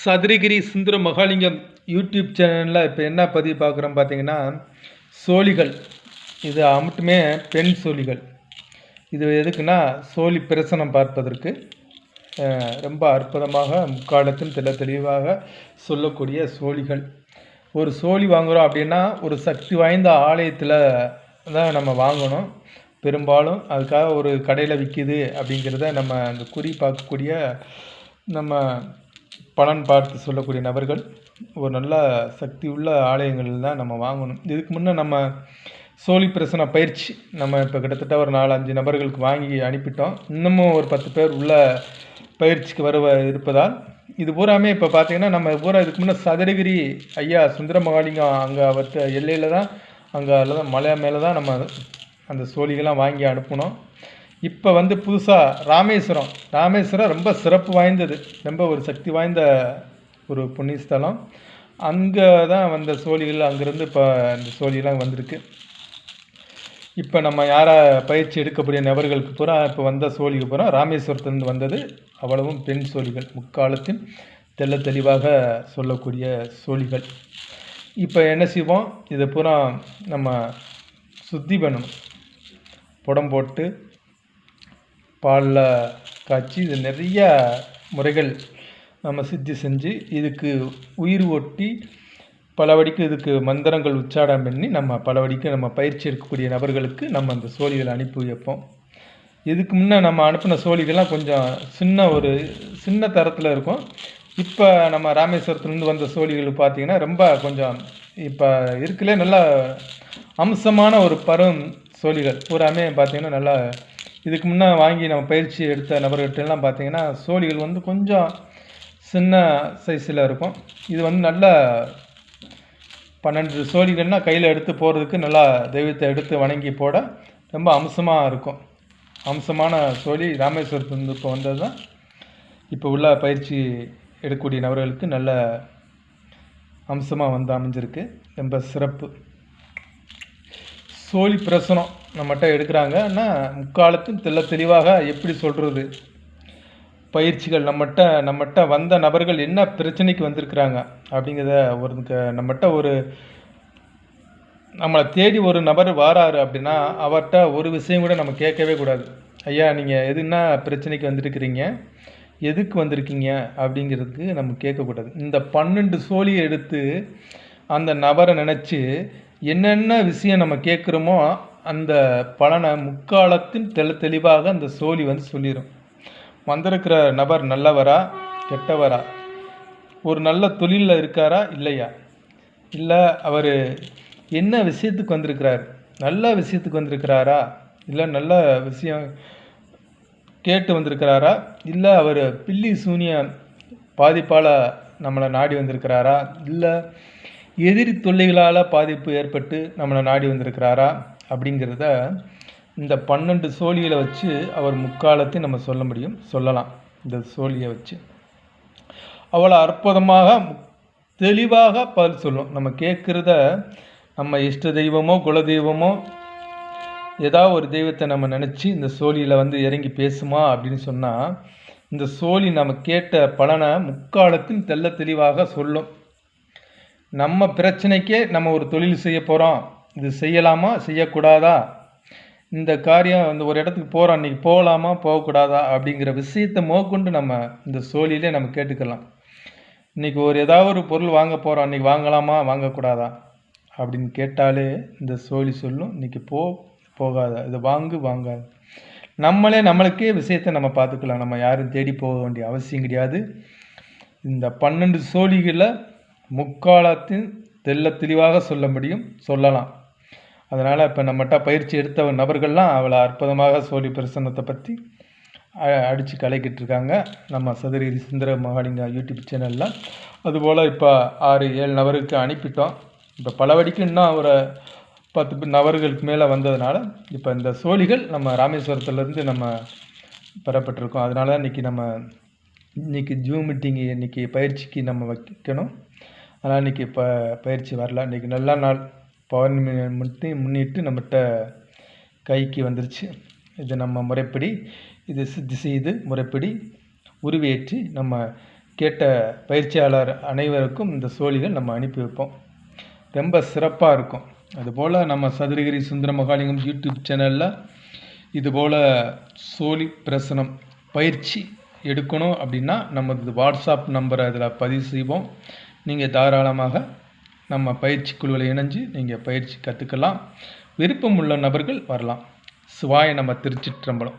சதுரகிரி சுந்தர Mahalingam YouTube சேனலில் இப்போ என்ன பதிவு பார்க்குறோம் பார்த்தீங்கன்னா சோழிகள். இது மட்டுமே பெண் சோழிகள். இது எதுக்குன்னா சோழி பிரசனம் பார்ப்பதற்கு ரொம்ப அற்புதமாக முக்காலத்தில் தெல தெளிவாக சொல்லக்கூடிய சோழிகள். ஒரு சோழி வாங்குகிறோம் அப்படின்னா ஒரு சக்தி வாய்ந்த ஆலயத்தில் தான் நம்ம வாங்கணும். பெரும்பாலும் அதுக்காக ஒரு கடையில் விற்கிது அப்படிங்கிறத நம்ம அந்த குறி பார்க்கக்கூடிய நம்ம பலன் பார்த்து சொல்லக்கூடிய நபர்கள் ஒரு நல்ல சக்தி உள்ள ஆலயங்களில் தான் நம்ம வாங்கணும். இதுக்கு முன்னே நம்ம சோழி பிரசன பயிற்சி நம்ம இப்போ கிட்டத்தட்ட ஒரு நாலு அஞ்சு நபர்களுக்கு வாங்கி அனுப்பிட்டோம். இன்னமும் ஒரு பத்து பேர் உள்ள பயிற்சிக்கு வருவ இருப்பதால் இது பூராமே இப்போ பார்த்தீங்கன்னா நம்ம பூரா இதுக்கு முன்னே சதுரகிரி ஐயா சுந்தர மகாலிங்கம் அங்கே அவற்ற எல்லையில் தான் அங்கே தான் மலை மேலே தான் நம்ம அந்த சோழிகள்லாம் வாங்கி அனுப்பினோம். இப்போ வந்து புதுசாக ராமேஸ்வரம். ராமேஸ்வரம் ரொம்ப சிறப்பு வாய்ந்தது. ரொம்ப ஒரு சக்தி வாய்ந்த ஒரு புண்ணிய ஸ்தலம். அங்கே தான் வந்த சோழிகள் அங்கேருந்து இப்போ இந்த சோழிலாம் வந்திருக்கு. இப்போ நம்ம யாரை பயிற்சி எடுக்கக்கூடிய நபர்களுக்கு பூரா இப்போ வந்த சோழிக்கு பூரா ராமேஸ்வரத்துலேருந்து வந்தது. அவ்வளவும் பெண் சோழிகள். முக்காலத்தின் தெள்ள தெளிவாக சொல்லக்கூடிய சோழிகள். இப்போ என்ன செய்வோம்? இதை பூரா நம்ம சுத்தி பண்ணணும். புடம் போட்டு பாலில் காய்ச்சி இது நிறைய முறைகள் நம்ம சித்தி செஞ்சு இதுக்கு உயிர் ஒட்டி பலவடிக்கு இதுக்கு மந்திரங்கள் உச்சாரம் பண்ணி நம்ம பலவடிக்கு நம்ம பயிற்சி எடுக்கக்கூடிய நபர்களுக்கு நம்ம அந்த சோழிகளை அனுப்பி வைப்போம். இதுக்கு முன்னே நம்ம அனுப்பின சோழிகள்லாம் கொஞ்சம் சின்ன ஒரு சின்ன தரத்தில் இருக்கும். இப்போ நம்ம ராமேஸ்வரத்துலேருந்து வந்த சோழிகள் பார்த்திங்கன்னா ரொம்ப கொஞ்சம் இப்போ இருக்கலே நல்லா அம்சமான ஒரு பரும் சோழிகள். பூராமே பார்த்திங்கன்னா நல்லா இதுக்கு முன்னே வாங்கி நம்ம பயிற்சி எடுத்த நபர்கிட்டலாம் பார்த்தீங்கன்னா சோழிகள் வந்து கொஞ்சம் சின்ன சைஸில் இருக்கும். இது வந்து நல்ல பன்னெண்டு சோழிகள்னா கையில் எடுத்து போகிறதுக்கு நல்லா தெய்வத்தை எடுத்து வணங்கி போட ரொம்ப அம்சமாக இருக்கும். அம்சமான சோழி ராமேஸ்வரத்துலேருந்து இப்போ வந்தது தான் இப்போ உள்ள பயிற்சி எடுக்கக்கூடிய நபர்களுக்கு நல்ல அம்சமாக வந்து அமைஞ்சிருக்கு. ரொம்ப சிறப்பு. சோழி பிரசனம். நம்மகிட்ட எடுக்கிறாங்கன்னா முக்காலத்தும் தெல்ல தெளிவாக எப்படி சொல்கிறது பயிற்சிகள் நம்மகிட்ட நம்மகிட்ட வந்த நபர்கள் என்ன பிரச்சனைக்கு வந்திருக்கிறாங்க? அப்படிங்கிறத ஒரு நம்மகிட்ட ஒரு நம்மளை தேடி ஒரு நபர் வாராரு அப்படின்னா அவர்கிட்ட ஒரு விஷயம் கூட நம்ம கேட்கவே கூடாது. ஐயா நீங்கள் எதுனா பிரச்சனைக்கு வந்திருக்கிறீங்க? எதுக்கு வந்திருக்கீங்க? அப்படிங்கிறதுக்கு நம்ம கேட்கக்கூடாது. இந்த பன்னெண்டு சோழியை எடுத்து அந்த நபரை நினச்சி என்னென்ன விஷயம் நம்ம கேட்குறோமோ அந்த பலனை முக்காலத்தின் தெளி தெளிவாக அந்த சோழி வந்து சொல்லிடும் வந்திருக்கிற நபர் நல்லவரா கெட்டவரா? ஒரு நல்ல தொழிலில் இருக்காரா இல்லையா? இல்லை அவர் என்ன விஷயத்துக்கு வந்திருக்கிறார்? நல்ல விஷயத்துக்கு வந்திருக்கிறாரா? இல்லை நல்ல விஷயம் கேட்டு வந்திருக்கிறாரா? இல்லை அவர் பில்லி சூனிய பாதிப்பால் நம்மளை நாடி வந்திருக்கிறாரா? இல்லை எதிரி தொல்லைகளால் பாதிப்பு ஏற்பட்டு நம்மளை நாடி வந்திருக்கிறாரா? அப்படிங்கிறத இந்த பன்னெண்டு சோழிகளை வச்சு அவர் முக்காலத்தை நம்ம சொல்ல முடியும் சொல்லலாம் இந்த சோழியை வச்சு. அவ்வளோ அற்புதமாக தெளிவாக பதில் சொல்லும். நம்ம கேட்குறத நம்ம இஷ்ட தெய்வமோ குல தெய்வமோ ஏதாவது ஒரு தெய்வத்தை நம்ம நினச்சி இந்த சோழியில் வந்து இறங்கி பேசுமா அப்படின்னு சொன்னால் இந்த சோழி நம்ம கேட்ட பலனை முக்காலத்தின் தெள்ள தெளிவாக சொல்லும். நம்ம பிரச்சனைக்கே நம்ம ஒரு தொழில் செய்ய போகிறோம் இது செய்யலாமா? செய்யக்கூடாதா? இந்த காரியம் வந்து ஒரு இடத்துக்கு போகிறோம் அன்றைக்கி போகலாமா போகக்கூடாதா? அப்படிங்கிற விஷயத்தை மோக்கொண்டு நம்ம இந்த சோழியிலே நம்ம கேட்டுக்கலாம். இன்றைக்கி ஒரு ஏதாவது ஒரு பொருள் வாங்க போகிறோம் அன்றைக்கி வாங்கலாமா? வாங்கக்கூடாதா? அப்படின்னு கேட்டாலே இந்த சோழி சொல்லும் இன்றைக்கி போ போகாத. இதை வாங்கு வாங்காது. நம்மளே நம்மளுக்கே விஷயத்தை நம்ம பார்த்துக்கலாம். நம்ம யாரும் தேடி போக வேண்டிய அவசியம் கிடையாது. இந்த பன்னெண்டு சோழிகளை முக்காலத்தின் தெள்ள தெளிவாக சொல்ல முடியும் சொல்லலாம். அதனால் இப்போ நம்மகிட்ட பயிற்சி எடுத்த நபர்கள்லாம் அவ்வளோ அற்புதமாக சோழி பிரசன்னத்தை பற்றி அடித்து கலைக்கிட்டு இருக்காங்க நம்ம சதுரகிரி சுந்தர மகாலிங்க யூடியூப் சேனலில். அதுபோல் இப்போ ஆறு ஏழு நபருக்கு அனுப்பிட்டோம். இப்போ பலவடிக்கு இன்னும் ஒரு பத்து நபர்களுக்கு மேலே வந்ததுனால இப்போ இந்த சோழிகள் நம்ம ராமேஸ்வரத்துலேருந்து நம்ம பெறப்பட்டிருக்கோம். அதனால தான் இன்றைக்கி நம்ம இன்றைக்கி ஜூம் மீட்டிங்கு இன்றைக்கி பயிற்சிக்கு நம்ம வைக்கணும். அதனால் இன்றைக்கி இப்போ பயிற்சி வரல. இன்றைக்கி நல்ல நாள். பௌர்ணமி முன்னிட்டு முன்னிட்டு நம்மகிட்ட கைக்கு வந்துருச்சு. இது நம்ம முறைப்படி இது சித்தி செய்து முறைப்படி உருவேற்றி நம்ம கேட்ட பயிற்சியாளர் அனைவருக்கும் இந்த சோழிகள் நம்ம அனுப்பி வைப்போம். ரொம்ப சிறப்பாக இருக்கும். அதுபோல் நம்ம சதுரகிரி சுந்தர மகாலிங்கம் யூடியூப் சேனலில் இதுபோல் சோழி பிரசனம் பயிற்சி எடுக்கணும் அப்படின்னா நமது வாட்ஸ்அப் நம்பரை அதில் பதிவு செய்வோம். நீங்கள் தாராளமாக நம்ம பயிற்சி குழுவில் இணைஞ்சு நீங்கள் பயிற்சி கற்றுக்கலாம் விருப்பம் உள்ள நபர்கள் வரலாம். சிவாய நம்ம திருச்சிற்றம்பலம்.